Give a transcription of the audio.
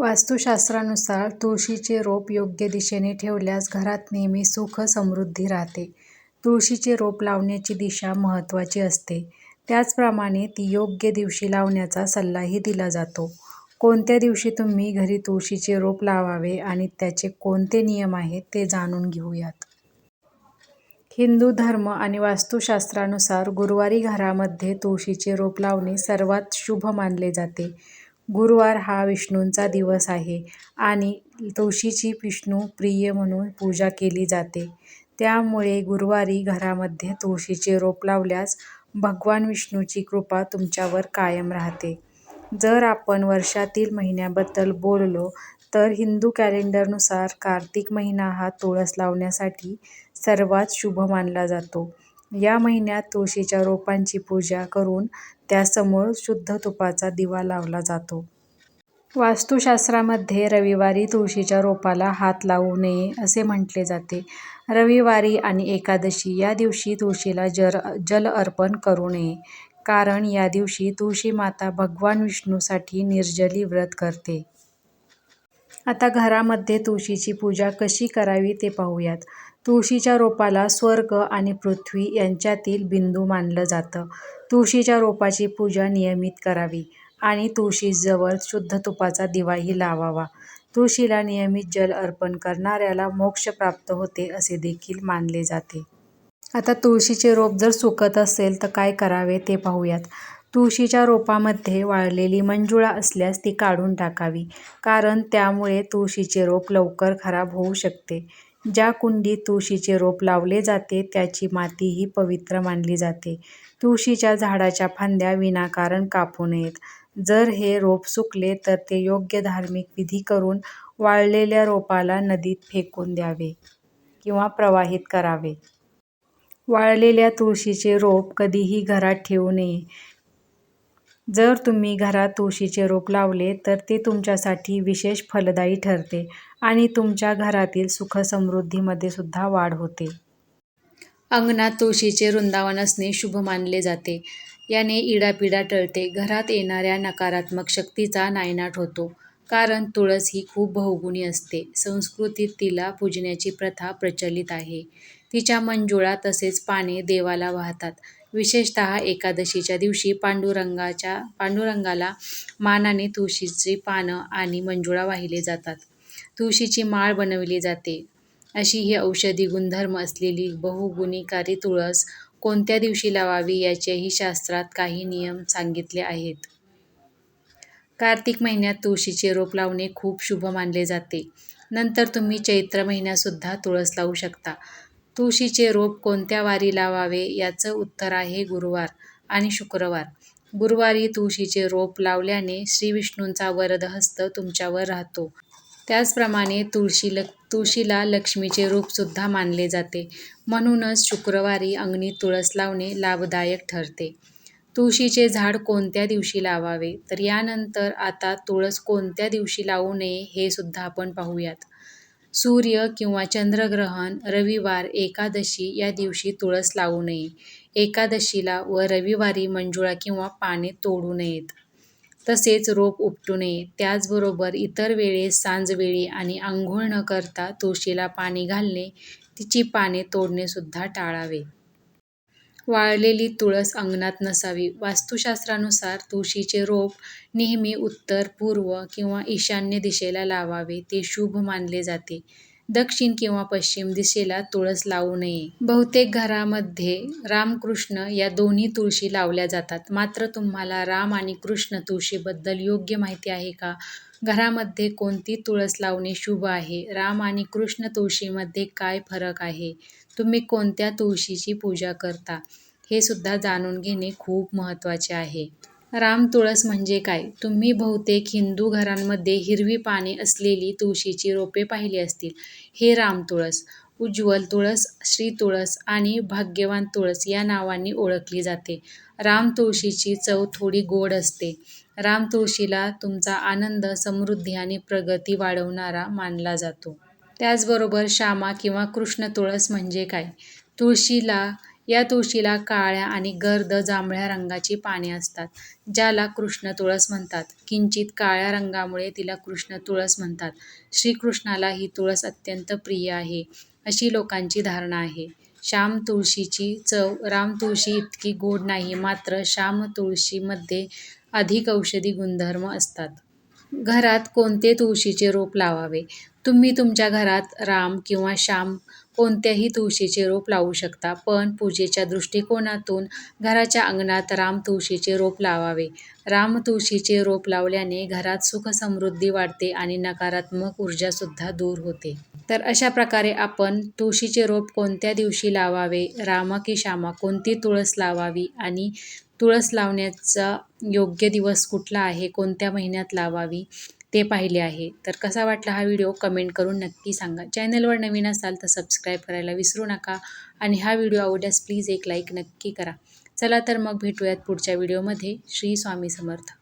वास्तुशास्त्रानुसार तुळशीचे रोप योग्य दिशेने ठेवल्यास घरात नेहमी सुख समृद्धी राहते. तुळशीचे रोप लावण्याची दिशा महत्त्वाची असते. त्याचप्रमाणे ती योग्य दिवशी लावण्याचा सल्लाही दिला जातो. कोणत्या दिवशी तुम्ही घरी तुळशीचे रोप लावावे आणि त्याचे कोणते नियम आहेत ते जाणून घेऊयात. हिंदू धर्म आणि वास्तुशास्त्रानुसार गुरुवारी घरामध्ये तुळशीचे रोप लावणे सर्वात शुभ मानले जाते. गुरुवार हा विष्णूंचा दिवस आहे आणि तुळशीची विष्णू प्रिय म्हणून पूजा केली जाते. त्यामुळे गुरुवारी घरामध्ये तुळशीचे रोप लावल्यास भगवान विष्णूची कृपा तुमच्यावर कायम राहते. जर आपण वर्षातील महिन्याबद्दल बोललो तर हिंदू कॅलेंडरनुसार कार्तिक महिना हा तुळस लावण्यासाठी सर्वात शुभ मानला जातो. या महिन्यात तुळशीच्या रोपांची पूजा करून त्यासमोर शुद्ध तुपाचा दिवा लावला जातो. वास्तुशास्त्रामध्ये रविवारी तुळशीच्या रोपाला हात लावू नये असे म्हटले जाते. रविवारी आणि एकादशी या दिवशी तुळशीला जल अर्पण करू नये. कारण या दिवशी तुळशीमाता भगवान विष्णूसाठी निर्जली व्रत करते. आता घरामध्ये तुळशीची पूजा कशी करावी ते पाहूयात. तुळशीच्या रोपाला स्वर्ग आणि पृथ्वी यांच्यातील बिंदू मानलं जातं. तुळशीच्या रोपाची पूजा नियमित करावी आणि तुळशीजवळ शुद्ध तुपाचा दिवाही लावावा. तुळशीला नियमित जल अर्पण करणाऱ्याला मोक्ष प्राप्त होते असे देखील मानले जाते. आता तुळशीचे रोप जर सुकत असेल तर काय करावे ते पाहूयात. तुळशीच्या रोपामध्ये वाळलेली मंजुळा असल्यास ती काढून टाकावी. कारण त्यामुळे तुळशीचे रोप लवकर खराब होऊ शकते. ज्या कुंडीत तुळशीचे रोप लावले जाते त्याची मातीही पवित्र मानली जाते. तुळशीच्या झाडाच्या फांद्या विनाकारण कापू नयेत. जर हे रोप सुकले तर ते योग्य धार्मिक विधी करून वाळलेल्या रोपाला नदीत फेकून द्यावे किंवा प्रवाहित करावे. वाळलेल्या तुळशीचे रोप कधीही घरात ठेवू नये. जर तुम्ही घरात तुळशीचे रोप लावले तर ते तुमच्यासाठी विशेष फलदायी ठरते आणि तुमच्या घरातील सुखसमृद्धीमध्ये सुद्धा वाढ होते. अंगणात तुळशीचे वृंदावन असणे शुभ मानले जाते. याने इडापिडा टळते. घरात येणाऱ्या नकारात्मक शक्तीचा नायनाट होतो. कारण तुळस ही खूप बहुगुणी असते. संस्कृतीत तिला पूजण्याची प्रथा प्रचलित आहे. तिच्या मंजुळा तसेच पाने देवाला वाहतात. विशेषतः एकादशीच्या दिवशी पांडुरंगाच्या पांडुरंगाला मानाने तुळशीची पानं आणि मंजुळा वाहिले जातात. तुळशीची माळ बनवली जाते. अशी ही औषधी गुणधर्म असलेली बहुगुणीकारी तुळस कोणत्या दिवशी लावावी याचेही शास्त्रात काही नियम सांगितले आहेत. कार्तिक महिन्यात तुळशीचे रोप लावणे खूप शुभ मानले जाते. नंतर तुम्ही चैत्र महिन्यातसुद्धा तुळस लावू शकता. तुळशीचे रोप कोणत्या वारी लावावे याचं उत्तर आहे गुरुवार आणि शुक्रवार. गुरुवारी तुळशीचे रोप लावल्याने श्रीविष्णूंचा वरदहस्त तुमच्यावर राहतो. त्याचप्रमाणे तुळशीला लक्ष्मीचे रूपसुद्धा मानले जाते. म्हणूनच शुक्रवारी अंगणी तुळस लावणे लाभदायक ठरते. तुळशीचे झाड कोणत्या दिवशी लावावे तर यानंतर आता तुळस कोणत्या दिवशी लावू नये हे सुद्धा आपण पाहूयात. सूर्य किंवा चंद्रग्रहण, रविवार, एकादशी या दिवशी तुळस लावू नये. एकादशीला व रविवारी मंजुळा किंवा पाने तोडू नयेत. तसेच रोप उपटू नये. त्याचबरोबर इतर वेळेस सांजवेळी आणि आंघोळ न करता तुळशीला पाणी घालणे, तिची पाने तोडणेसुद्धा टाळावे. वाळलेली तुळस अंगणात नसावी. वास्तुशास्त्रानुसार तुळशीचे रोप नेहमी उत्तर, पूर्व किंवा ईशान्य दिशेला लावावे ते शुभ मानले जाते. दक्षिण किंवा पश्चिम दिशेला तुळस लावू नये. बहुतेक घरामध्ये राम, कृष्ण या दोन्ही तुळशी लावल्या जातात. मात्र तुम्हाला राम आणि कृष्ण तुळशीबद्दल योग्य माहिती आहे का? घरामध्ये कोणती तुळस लावणे शुभ आहे? राम आणि कृष्ण तुळशीमध्ये काय फरक आहे? तुम्ही कोणत्या तुळशीची पूजा करता? हे सुद्धा जाणून घेणे खूप महत्त्वाचे आहे. राम तुळस म्हणजे काय? तुम्ही बहुतेक हिंदू घरांमध्ये हिरवी पाने असलेली तुळशीची रोपे पाहिली असतील. हे राम तुळस, उज्ज्वल तुळस, श्री तुळस आणि भाग्यवान तुळस या नावांनी ओळखली जाते. राम तुळशीची चव थोडी गोड असते. राम तुळशीला तुमचा आनंद, समृद्धी आणि प्रगती वाढवणारा मानला जातो. त्याचबरोबर श्यामा किंवा कृष्ण तुळस म्हणजे काय? तुळशीला या तुळशीला काळ्या आणि गर्द जांभळ्या रंगाची पाने असतात ज्याला कृष्ण तुळस म्हणतात किंचित काळ्या रंगामुळे तिला कृष्ण तुळस म्हणतात श्रीकृष्णाला ही तुळस अत्यंत प्रिय आहे अशी लोकांची धारणा आहे श्याम तुळशीची चव राम तुळशी इतकी गोड नाही मात्र श्याम तुळशीमध्ये अधिक औषधी गुणधर्म असतात. घरात कोणते तुळशीचे रोप लावावे? तुम्ही तुमच्या घरात राम किंवा श्याम कोणत्याही तुळशीचे रोप लावू शकता पण पूजेच्या दृष्टिकोनातून घराच्या अंगणात राम तुळशीचे रोप लावावे. राम तुळशीचे रोप लावल्याने घरात सुख समृद्धी वाढते आणि नकारात्मक ऊर्जासुद्धा दूर होते. तर अशा प्रकारे आपण तुळशीचे रोप कोणत्या दिवशी लावावे? रामा की श्यामा कोणती तुळस लावावी? आणि तुळस लावण्याचा योग्य दिवस कुठला आहे? कोणत्या महिन्यात लावावी? ते पाहिले आहे. तर कसा वाटला हा व्हिडिओ? कमेंट करून नक्की सांगा. चॅनलवर नवीन असाल तर सबस्क्राईब करायला विसरू नका आणि हा व्हिडिओ आवडल्यास प्लीज एक लाईक नक्की करा. चला तर मग भेटूयात पुढच्या व्हिडिओमध्ये. श्री स्वामी समर्थ.